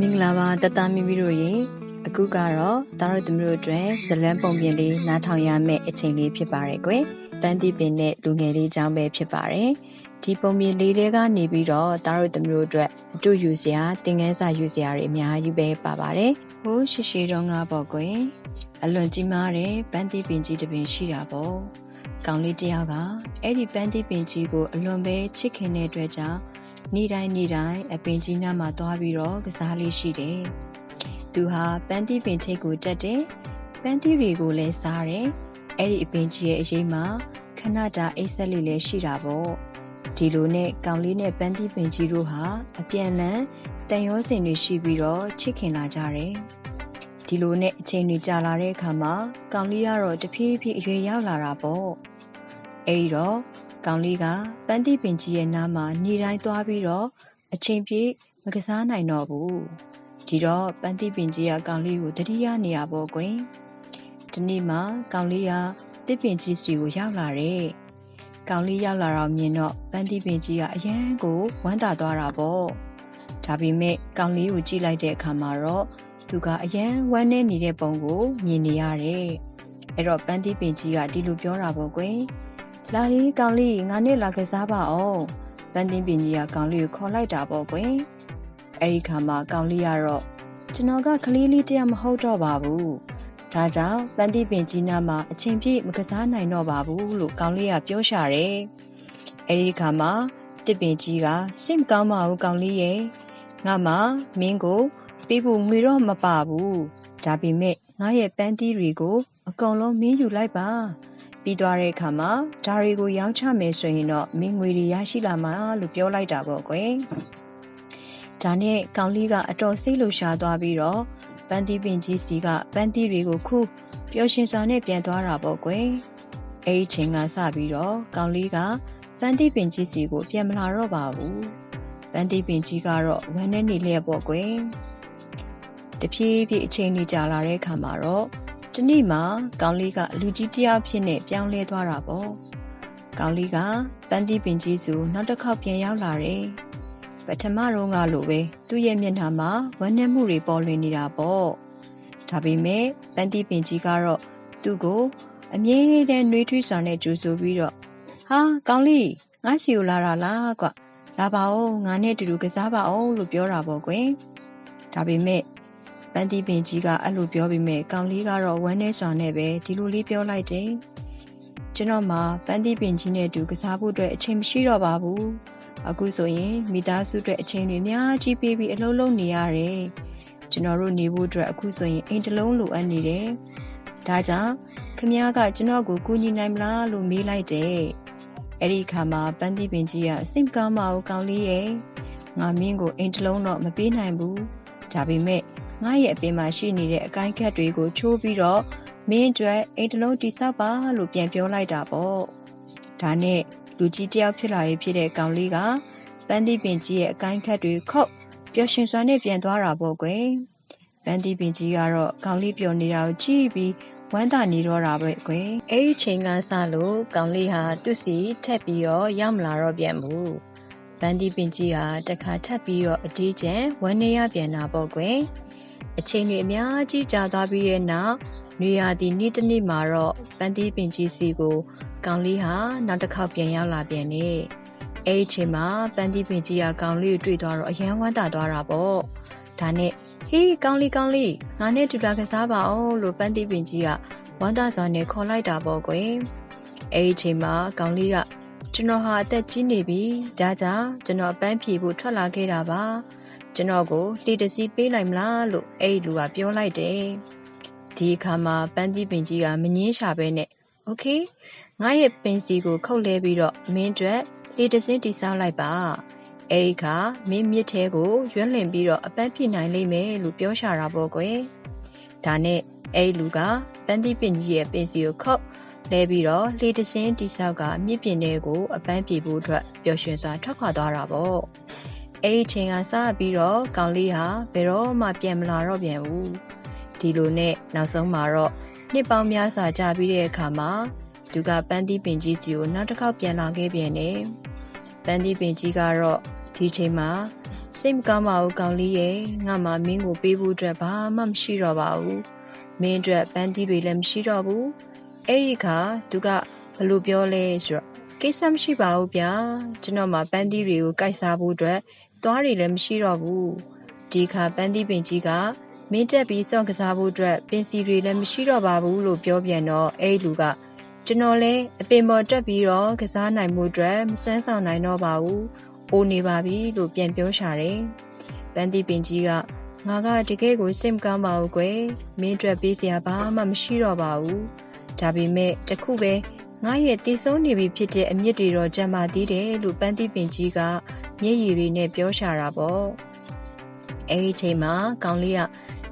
မင်္ဂလာပါတတမီမီတို့ရေအခုကတော့တာတို့သမီးတို့အတွက်ဇလန်းပုံပြင်လေးနားထောင်ရမယ့်အချိန်လေးဖြစ်ပါတယ်ကွယ်တန်းတိပင်နဲ့လူငယ်လေးအကြောင်းပဲဖြစ်ပါတယ်ဒီပုံပြင်လေးတွေကနေပြီးတော့တာတို့သမီးတို့အတွက်အတူယူစရာတင်ငန်းစာယူစရာတွေအများကြီးပဲပါပါတယ်ဟိုးရှိရှိတော့ငါပေါ့ကွယ်အလွန်ကြီးမားတဲ့ပန်းတိပင်ကြီးတစ်ပင်ရှိတာပေါ့ကောင်လေးတယောက်ကအဲ့ဒီပန်းတိပင်ကြီးကိုအလွန်ပဲချစ်ခင်တဲ့အတွက်ကြောင့် နေ့တိုင်းနေ့တိုင်းအပင်ကြီးနားမှာသွားပြီးတော့ကစားလေးရှိတယ်။သူဟာပန်းတီးပင်ထိတ်ကိုတက်တယ်။ပန်းတီးတွေကိုလည်းစားတယ်။အဲ့ဒီအပင်ကြီးရဲ့အရေးမှာခဏတာအိတ်ဆက်လေးလည်းရှိတာပေါ့။ဒီလိုနဲ့ကောင်လေးနဲ့ပန်းတီးပင်ကြီးတို့ဟာအပြန်လန်တန်ရောစင်တွေရှိပြီးတော့ချစ်ခင်လာကြတယ်။ဒီလိုနဲ့အချိန်တွေကြာလာတဲ့အခါမှာကောင်လေးကတော့တဖြည်းဖြည်းအရွယ်ရောက်လာတာပေါ့။အဲဒီတော့ ကောင်လေးကပန်းတိပင်ကြီးရဲ့နားမှာနေတိုင်းသွားပြီးတော့အချိန်ပြည့်မကစားနိုင်တော့ဘူးဒီတော့ပန်းတိပင်ကြီးကကောင်လေးကိုတတိယနေရပေါ့ကွယ်ဒီနေ့မှကောင်လေးကတစ်ပင်ကြီးစီကိုရောက်လာတယ်ကောင်လေးရောက်လာတော့မြင်တော့ပန်းတိပင်ကြီးကအရန်ကိုဝမ်းသာသွားတာပေါ့ဒါပေမဲ့ကောင်လေးကိုကြည့်လိုက်တဲ့အခါမှာတော့သူကအရန်ဝမ်းနေနေတဲ့ပုံကိုမြင်နေရတယ်အဲ့တော့ပန်းတိပင်ကြီးကဒီလိုပြောတာပေါ့ကွယ် လာလေးကောင်လေးငါနဲ့လာကစားပါအောင်ပန်းတင်းပင်ကြီးကကောင်လေးကိုခေါ်လိုက်တာပေါ့ကွယ်အဲ့ဒီခါမှာကောင်လေးကတော့ကျွန်တော်ကကလေးလေးတယောက်မဟုတ်တော့ပါဘူးဒါကြောင့်ပန်းတင်းပင်ကြီးနားမှာအချိန်ပြည့်မကစားနိုင်တော့ပါဘူးလို့ကောင်လေးကပြောရှာတယ်အဲ့ဒီခါမှာတစ်ပင်ကြီးကစိတ်မကောင်းပါဘူးကောင်လေးရဲ့ငါမှမင်းကိုပေးဖို့ငွေတော့မပါဘူးဒါပေမဲ့ငါရဲ့ပန်းတီးတွေကို အကုန်လုံးမင်းယူလိုက်ပါ ပြီးသွားတဲ့အခါမှာဒါတွေကိုရောင်းချမယ်ဆိုရင်တော့မင်းငွေတွေရရှိလာမှာလို့ပြောလိုက်တာပေါ့ကွယ်ဒါနဲ့ကောင်လေးကအတော်စိတ်လှရှားသွားပြီးတော့ပန်းတီးပင်ကြီးစီကပန်းတီးတွေကိုခုပျော်ရွှင်စွာနဲ့ပြန်သွားတာပေါ့ကွယ်အဲ့ဒီချိန်ကစပြီးတော့ကောင်လေးကပန်းတီးပင်ကြီးစီကိုပြန်မလာတော့ပါဘူးပန်းတီးပင်ကြီးကတော့ဝမ်းနဲ့နေလျက်ပေါ့ကွယ်တဖြည်းဖြည်းအချိန်ကြီးကြာလာတဲ့အခါမှာတော့ တနေ့မှာကောင်လေးကလူကြီးတယောက်ဖြစ်နေပြောင်းလဲသွားတာပေါ့ကောင်လေးကပန်းတီးပင်ကြီးစုနောက်တစ်ခေါက်ပြန်ရောက်လာတယ်ပထမတော့ကလိုပဲသူ့ရဲ့မျက်နှာမှာဝမ်းနည်းမှုတွေပေါ်လွင်နေတာပေါ့ဒါပေမဲ့ပန်းတီးပင်ကြီးကတော့သူ့ကိုအမြဲတမ်းနှွေးထွေးစွာနဲ့ကြိုဆိုပြီးတော့ဟာကောင်လေးငါစီကိုလာတာလားကွလာပါဦးငါနဲ့တူတူကစားပါအောင်လို့ပြောတာပေါ့ကွယ်ဒါပေမဲ့ ပန်းတီးပင်ကြီးကအဲ့လိုပြောပြီးမဲ့ကောင်လေးကတော့ဝမ်းနေစွာနဲ့ပဲဒီလိုလေးပြောလိုက်တယ်ကျွန်တော်မှပန်းတီးပင်ကြီးနဲ့တူကစားဖို့အတွက်အချိန်မရှိတော့ပါဘူးအခုဆိုရင်မိသားစုအတွက်အချိန်တွေအများကြီးပေးပြီးအလုံးလုံးနေရတယ်ကျွန်တော်တို့နေဖို့အတွက်အခုဆိုရင်အိမ်တစ်လုံးလိုအပ်နေတယ်ဒါကြောင့်ခမ ्या ကကျွန်တော်ကိုကူညီနိုင်မလားလို့မေးလိုက်တယ်အဲ့ဒီခါမှာပန်းတီးပင်ကြီးကစိတ်ကောင်းမအောင်ကောင်းလေးရဲ့ငါမင်းကိုအိမ်တစ်လုံးတော့မပေးနိုင်ဘူးဒါပေမဲ့ ငါရဲ့အပင်မှာရှိနေတဲ့အကိုင်းခက်တွေကိုချိုးပြီးတော့မင်းအတွက်အိမ်တလုံးတိဆောက်ပါလို့ပြန်ပြောလိုက်တာပေါ့ဒါနဲ့လူကြီးတယောက်ဖြစ်လာရေးဖြစ်တဲ့ကောင်လေးကပန်းတီပင်ကြီးရဲ့အကိုင်းခက်တွေခုတ်ပျော်ရွှင်စွာနဲ့ပြန်သွားတာပေါ့ကွယ်ပန်းတီပင်ကြီးကတော့ကောင်လေးပျော်နေတာကိုကြည့်ပြီးဝမ်းသာနေတော့တာပဲကွယ်အဲ့ဒီချိန်ကစလို့ကောင်လေးဟာသူ့စီထက်ပြီးတော့ရောက်မလာတော့ပြန်ဘူးပန်းတီပင်ကြီးဟာတခါထပ်ပြီးတော့အကြီးကျယ်ဝမ်းနေရပြန်တာပေါ့ကွယ် အချိန်တွေအများကြီးကြာသွားပြီးတဲ့နောက်နွေရာသီနေ့တစ်နေ့မှာတော့ပန်းတီးပင်ကြီးစီကိုကောင်လေးဟာနောက်တစ်ခေါက်ပြန်ရောက်လာပြန်နေအဲ့ဒီချိန်မှာပန်းတီးပင်ကြီးကကောင်လေးကိုတွေ့သွားတော့အယမ်းဝမ်းသာသွားတာပေါ့ဒါနဲ့ဟေးကောင်လေးကောင်လေးငါနဲ့တူတာကစားပါအောင်လို့ပန်းတီးပင်ကြီးကဝမ်းသာစွာနဲ့ခေါ်လိုက်တာပေါ့ကွယ်အဲ့ဒီချိန်မှာကောင်လေးကကျွန်တော်ဟာအသက်ကြီးနေပြီဒါကြောင့်ကျွန်တော်အပန်းဖြေဖို့ထွက်လာခဲ့တာပါ ကျွန်တော်ကိုလှေတစီပေးလိုက်မလားလို့အဲ့ဒီလူကပြောလိုက်တယ်ဒီအခါမှာပန်းကြီးပင်ကြီးကမငင်းရှာပဲနဲ့โอเคငါရဲ့ပင်စီကိုခုတ်လဲပြီးတော့မင်းအတွက်လှေတစင်းတိစားလိုက်ပါအဲ့ဒီခါမင်းမြစ်ထဲကိုရွက်လင်ပြီးတော့အပန်းဖြစ်နိုင်လိမ့်မယ်လို့ပြောရှာတာပေါ့ကွယ်ဒါနဲ့အဲ့ဒီလူကပန်းကြီးပင်ကြီးရဲ့ပင်စီကိုခုတ်လဲပြီးတော့လေတစင်းတိဆောက်ကမြစ်ပြင်ထဲကိုအပန်းပြေဖို့အတွက်ပျော်ရွှင်စွာထွက်ခွာသွားတာပေါ့ အဲ့ဒီချိန်ကစပြီးတော့ကောင်လေးဟာဘယ်တော့မှပြန်မလာတော့ပြန်ဘူးဒီလိုနဲ့နောက်ဆုံးမှာတော့နှစ်ပေါင်းများစွာကြာပြီးတဲ့အခါမှာသူကပန်းတီးပင်ကြီးစီကိုနောက်တစ်ခေါက်ပြန်လာခဲ့ပြန်တယ်ပန်းတီးပင်ကြီးကတော့ဒီချိန်မှာစိတ်မကောင်းပါဘူးကောင်လေးရဲ့ငါမှမင်းကိုပေးဖို့အတွက်ဘာမှမရှိတော့ပါဘူးမင်းအတွက်ပန်းတီးတွေလည်းမရှိတော့ဘူးအဲ့ဒီခါသူကဘလို့ပြောလဲဆိုတော့ကိစ္စမရှိပါဘူးဗျာကျွန်တော်မှပန်းတီးတွေကိုကိုက်စားဖို့အတွက် သွားတွေလည်းမရှိတော့ဘူးဒီခါပန်းတီးပင်ကြီးကမင်းတက်ပြီးစောင့်ကစားဖို့အတွက်ပင်စီတွေလည်းမရှိတော့ပါဘူးလို့ပြောပြန်တော့အဲ့လူကကျွန်တော်လည်းအပင်ပေါ်တက်ပြီးတော့ကစားနိုင်မှုအတွက်မစွမ်းဆောင်နိုင်တော့ပါဘူး။အိုနေပါပြီလို့ပြန်ပြောရှာတယ်။ပန်းတီပင်ကြီးကငါကတကယ်ကိုစိတ်မကောင်းပါဘူးကွယ်။မင်းအတွက်ပေးစရာဘာမှမရှိတော့ပါဘူး။ဒါပေမဲ့တခုပဲငါရဲ့တည်ဆုံးနေပြီဖြစ်တဲ့အမြင့်တွေတော့ကြံပါသေးတယ်လို့ပန်းတီပင်ကြီးက မျက်ရည်တွေနဲ့ပြောရှာတာပေါ့။အဲဒီချိန်မှာကောင်လေးက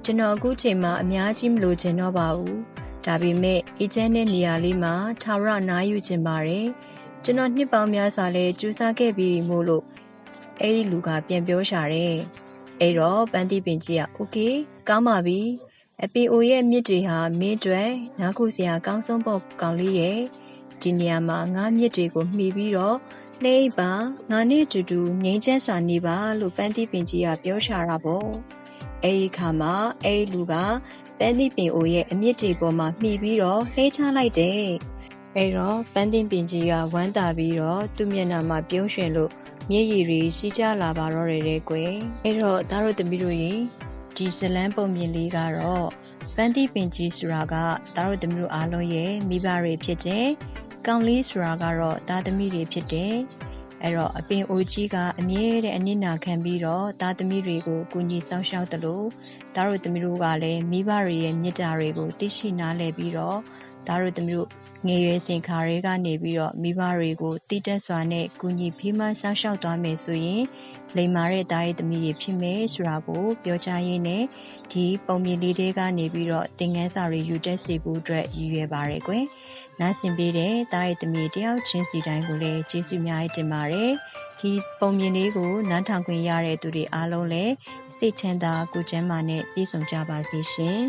ကျွန်တော်အခုချိန်မှာအများကြီးမလိုချင်တော့ပါဘူး။ဒါပေမဲ့အေဂျင့်တဲ့နေရာလေးမှာထာဝရနားယူခြင်းပါတယ်။ကျွန်တော်နှစ်ပေါင်းများစွာလဲကြိုးစားခဲ့ပြီးမို့လို့အဲ့ဒီလူကပြန်ပြောရှာတယ်။အဲ့တော့ပန်းတီပင်ကြီးကโอเคကောင်းပါပြီ။အပီအိုရဲ့မြစ်တွေဟာမင်းတွေနားခုစရာကောင်းဆုံးပေါ့ကောင်လေးရဲ့ဒီနေရာမှာငါမြစ်တွေကိုမှီပြီးတော့ နှိပ်ပါငါနဲ့အတူတူငိမ့်ချမ်းစွာနေပါလို့ပန်းတီပင်ကြီးကပြောရှာတာပေါ့။အဲဒီခါမှာအဲဒီလူကပန်းတီပင်အိုရဲ့အမြင့်တွေပေါ်မှာမှီပြီးတော့လှဲချလိုက်တယ်။အဲတော့ပန်းတင်ပင်ကြီးကဝမ်းသာပြီးတော့သူ့မျက်နှာမှာပြုံးရွှင်လို့မျက်ရည်တွေစီးကျလာပါတော့တယ်တဲ့ကွယ်။အဲတော့သားတို့သမီးတို့ရင်ဒီဇလန်းပုံမြင်လေးကတော့ပန်းတီပင်ကြီးဆိုတာကသားတို့သမီးတို့အားလုံးရဲ့မိဘတွေဖြစ်တဲ့ ကောင်းလေးဆိုတာကတော့သားသမီးတွေဖြစ်တယ်။အဲ့တော့အပင်အိုကြီးကအမြဲတမ်းအနစ်နာခံပြီးတော့သားသမီးတွေကိုကူညီဆောင်ရှောက်တယ်လို့သားတို့သမီးတို့ကလည်းမိဘတွေရဲ့မြစ်တာတွေကိုသိရှိနားလည်ပြီးတော့သားတို့သမီးတို့ငယ်ရွယ်စဉ်ခါတွေကနေပြီးတော့မိဘတွေကိုတည်တက်စွာနဲ့ကူညီဖေးမဆောင်ရှောက်သွားမယ်ဆိုရင်လိမ္မာတဲ့သားရဲ့သမီးတွေဖြစ်မယ်ဆိုတာကိုပြောကြားရင်းနဲ့ဒီပုံမြင်လေးတွေကနေပြီးတော့သင်ခန်းစာတွေယူတက်စေဖို့အတွက်ရည်ရွယ်ပါရယ်ကွယ်။ နားဆင်ပေးတဲ့တားရဲ့သမီးတယောက်ချင်းစီတိုင်းကိုလည်းကျေးဇူးများတင်ပါတယ်ဒီပုံမြင်လေးကိုနားထောင်ခွင့်ရတဲ့သူတွေအားလုံးလည်းစိတ်ချမ်းသာကိုယ်ကျန်းမာနဲ့ပြည့်စုံကြပါစေရှင်